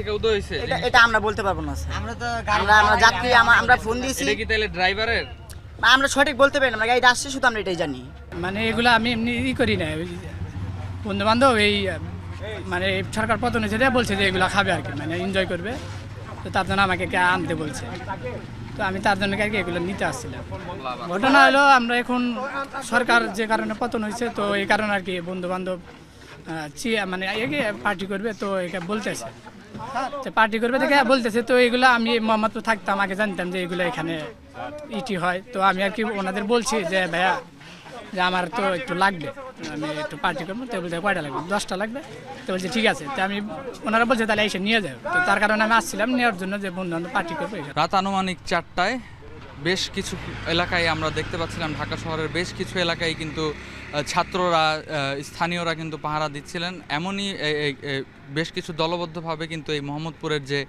থেকে উদয় হয়েছে এটা এটা আমরা বলতে পারব না স্যার। আমরা তো আমরা আমরা যাত্রী আমরা ফোন দিয়েছি। এটা কি তাহলে ড্রাইভারের আমরা সঠিক বলতে পারি না আমরা গাড়িটা আসছে শুধু আমরা এটাই জানি। মানে এগুলো আমি এমনি ই করি না। বন্ধু বান্ধব এই মানে সরকার পতন হয়েছে বলছে যে এগুলো খাবে আর কি মানে এনজয় করবে। তো তার জন্য আমাকে কে আনতে বলছে। তো আমি তার জন্য আর কি এগুলো নিতে আসছিলাম। ঘটনা হলো আমরা এখন সরকার যে কারণে পতন হয়েছে তো এই কারণে আর কি বন্ধু বান্ধব মানে পার্টি করবে তো একে বলতেছে। পার্টি করবে দেখে বলতেছে, তো এগুলো আমি মোহাম্মদপুর থাকতাম, আগে জানতাম যে এগুলো এখানে ইটি হয়। তো আমি আর কি ওনাদের বলছি যে, ভাইয়া, যে আমার তো একটু লাগবে। আমি একটু পার্টি করব, তো বলছে, কয়টা লাগবে? দশটা লাগবে। তো বলছে, ঠিক আছে। তো আমি, ওনারা বলছে, তাহলে এসে নিয়ে যাবে তো তার কারণে আমি আসছিলাম, নেওয়ার জন্য যে বন্ধু পার্টি করব। রাত আনুমানিক চারটায় বেশ কিছু এলাকায় আমরা দেখতে পাচ্ছিলাম, ঢাকা শহরের বেশ কিছু এলাকায় কিন্তু ছাত্ররা স্থানীয়রা কিন্তু পাহারা দিচ্ছিলেন। এমনই বেশ কিছু দলবদ্ধভাবে কিন্তু এই মোহাম্মদপুরের যে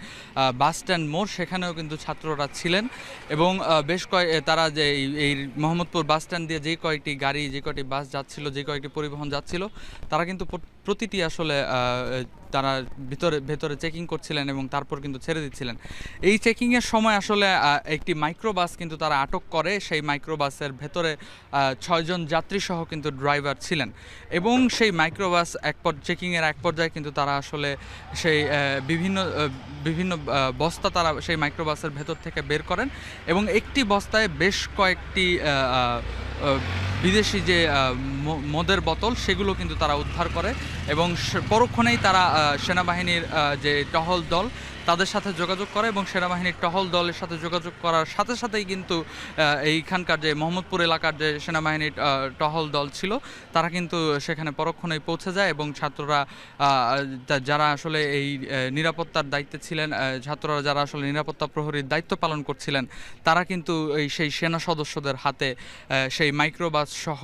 বাস স্ট্যান্ড মোড়, সেখানেও কিন্তু ছাত্ররা ছিলেন এবং বেশ কয়েক তারা যে এই- এই মোহাম্মদপুর বাস স্ট্যান্ড দিয়ে যে কয়েকটি গাড়ি, যে কয়েকটি বাস যাচ্ছিল, যে কয়েকটি পরিবহন যাচ্ছিল, তারা কিন্তু প্রতিটি আসলে তারা ভিতরে, ভেতরে চেকিং করছিলেন এবং তারপর কিন্তু ছেড়ে দিচ্ছিলেন। এই চেকিংয়ের সময় আসলে একটি মাইক্রোবাস কিন্তু তারা আটক করে। সেই মাইক্রোবাসের ভেতরে ছয়জন যাত্রী সহ কিন্তু ড্রাইভার ছিলেন। এবং সেই মাইক্রোবাস এক পর চেকিংয়ের এক পর্যায়ে কিন্তু তারা আসলে সেই বিভিন্ন বিভিন্ন বস্তা তারা সেই মাইক্রোবাসের ভেতর থেকে বের করেন এবং একটি বস্তায় বেশ কয়েকটি বিদেশি যে মদের বোতল সেগুলো কিন্তু তারা উদ্ধার করে এবং পরক্ষণেই তারা সেনাবাহিনীর যে টহল দল তাদের সাথে যোগাযোগ করে এবং সেনাবাহিনীর টহল দলের সাথে যোগাযোগ করার সাথে সাথেই কিন্তু এইখানকার যে মোহাম্মদপুর এলাকার যে সেনাবাহিনীর টহল দল ছিল তারা কিন্তু সেখানে পরক্ষণেই পৌঁছে যায় এবং ছাত্ররা যারা আসলে এই নিরাপত্তার দায়িত্বে ছিলেন ছাত্ররা যারা আসলে নিরাপত্তা প্রহরীর দায়িত্ব পালন করছিলেন তারা কিন্তু এই সেই সেনা সদস্যদের হাতে আহ, সেই মাইক্রোবাস সহ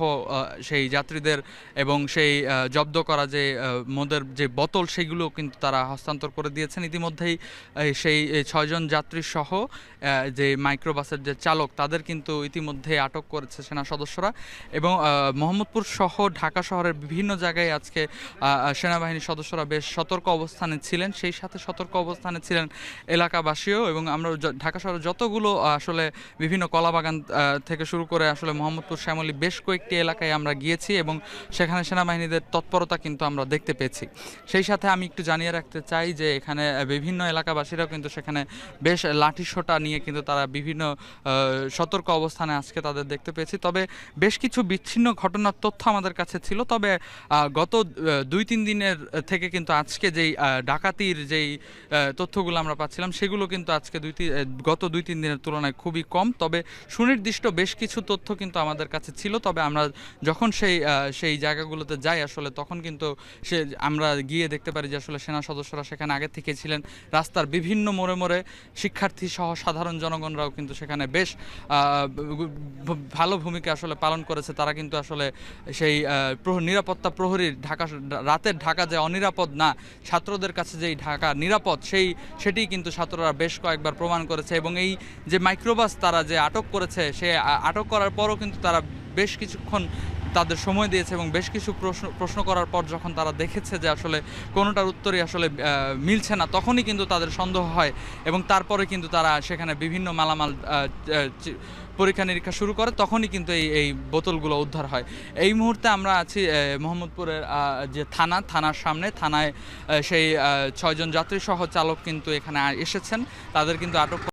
সেই যাত্রীদের এবং সেই জব্দ করা যে মদের যে বোতল, সেগুলো কিন্তু তারা হস্তান্তর করে দিয়েছেন। ইতিমধ্যেই সেই ছয়জন যাত্রী সহ যে মাইক্রোবাসের যে চালক, তাদের কিন্তু ইতিমধ্যে আটক করেছে সেনা সদস্যরা এবং মোহাম্মদপুর সহ ঢাকা শহরের বিভিন্ন জায়গায় আজকে সেনাবাহিনীর সদস্যরা বেশ সতর্ক অবস্থানে ছিলেন। সেই সাথে সতর্ক অবস্থানে ছিলেন এলাকাবাসীও এবং আমরা ঢাকা শহরে যতগুলো আসলে বিভিন্ন কলাবাগান থেকে শুরু করে আসলে মোহাম্মদপুর শ্যামলী বেশ কয়েকটি এলাকায় আমরা গিয়েছি এবং সেখানে সেনাবাহিনীদের তৎপরতা কিন্তু আমরা দেখতে পেয়েছি। সেই সাথে আমি একটু জানিয়ে রাখতে চাই যে এখানে বিভিন্ন এলাকাবাসীরাও কিন্তু সেখানে বেশ লাঠি সোটা নিয়ে কিন্তু তারা বিভিন্ন সতর্ক অবস্থানে আজকে তাদের দেখতে পেয়েছি। তবে বেশ কিছু বিচ্ছিন্ন ঘটনার তথ্য আমাদের কাছে ছিল। তবে গত দুই তিন দিনের থেকে কিন্তু আজকে যেই ডাকাতির যেই তথ্যগুলো আমরা পাচ্ছিলাম, সেগুলো কিন্তু আজকে দুই গত দুই তিন দিনের তুলনায় খুবই কম। তবে সুনির্দিষ্ট বেশ কিছু তথ্য কিন্তু আমাদের কাছে ছিল, তবে আমরা যখন সেই সেই জায়গাগুলোতে যাই আসলে, তখন কিন্তু সে, আমরা গিয়ে দেখতে পারি যে আসলে সেনা সদস্যরা সেখানে আগে থেকে ছিলেন। রাস্তার বিভিন্ন মোড়ে মোড়ে শিক্ষার্থী সহ সাধারণ জনগণরাও কিন্তু সেখানে বেশ ভালো ভূমিকা আসলে পালন করেছে। তারা কিন্তু আসলে সেই নিরাপত্তা প্রহরীর ঢাকা, রাতের ঢাকা যে অনিরাপদ না, ছাত্রদের কাছে যেই ঢাকা নিরাপদ, সেই সেটি কিন্তু ছাত্ররা বেশ কয়েকবার প্রমাণ করেছে। এবং এই যে মাইক্রোবাস তারা যে আটক করেছে, সে আটক করার পরও কিন্তু তারা বেশ কিছুক্ষণ তাদের সময় দিয়েছে এবং বেশ কিছু প্রশ্ন প্রশ্ন করার পর যখন তারা দেখেছে যে আসলে কোনোটার উত্তরই আসলে মিলছে না, তখনই কিন্তু তাদের সন্দেহ হয় এবং তারপরে কিন্তু তারা সেখানে বিভিন্ন মালামাল পরীক্ষা নিরীক্ষা শুরু করে, তখনই কিন্তু এই এই বোতলগুলো উদ্ধার হয়। এই মুহূর্তে আমরা আছি মোহাম্মদপুরের যে থানা, থানার সামনে, থানায় সেই ছয়জন যাত্রী সহ চালক কিন্তু এখানে এসেছেন, তাদের কিন্তু আটক